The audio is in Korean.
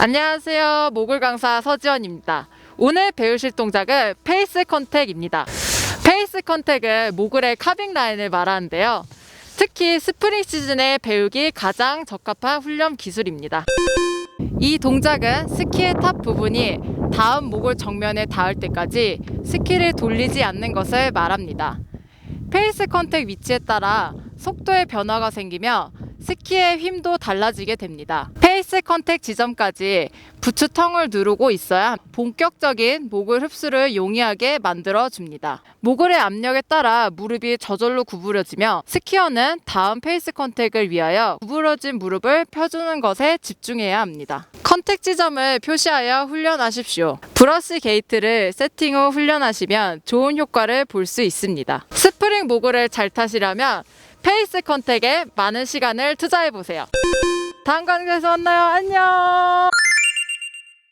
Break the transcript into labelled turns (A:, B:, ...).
A: 안녕하세요. 모글 강사 서지원입니다. 오늘 배우실 동작은 페이스 컨택입니다. 페이스 컨택은 모글의 카빙 라인을 말하는데요. 특히 스프링 시즌에 배우기 가장 적합한 훈련 기술입니다. 이 동작은 스키의 탑 부분이 다음 목을 정면에 닿을 때까지 스키를 돌리지 않는 것을 말합니다. 페이스 컨택 위치에 따라 속도의 변화가 생기며 스키의 힘도 달라지게 됩니다. 페이스 컨택 지점까지 부츠텅을 누르고 있어야 본격적인 목을 흡수를 용이하게 만들어 줍니다. 모글의 압력에 따라 무릎이 저절로 구부려지며 스키어는 다음 페이스 컨택을 위하여 구부러진 무릎을 펴주는 것에 집중해야 합니다. 컨택 지점을 표시하여 훈련하십시오. 브러쉬 게이트를 세팅 후 훈련하시면 좋은 효과를 볼 수 있습니다. 스프링 모글을 잘 타시려면 페이스 컨택에 많은 시간을 투자해 보세요. 다음 강좌에서 만나요. 안녕.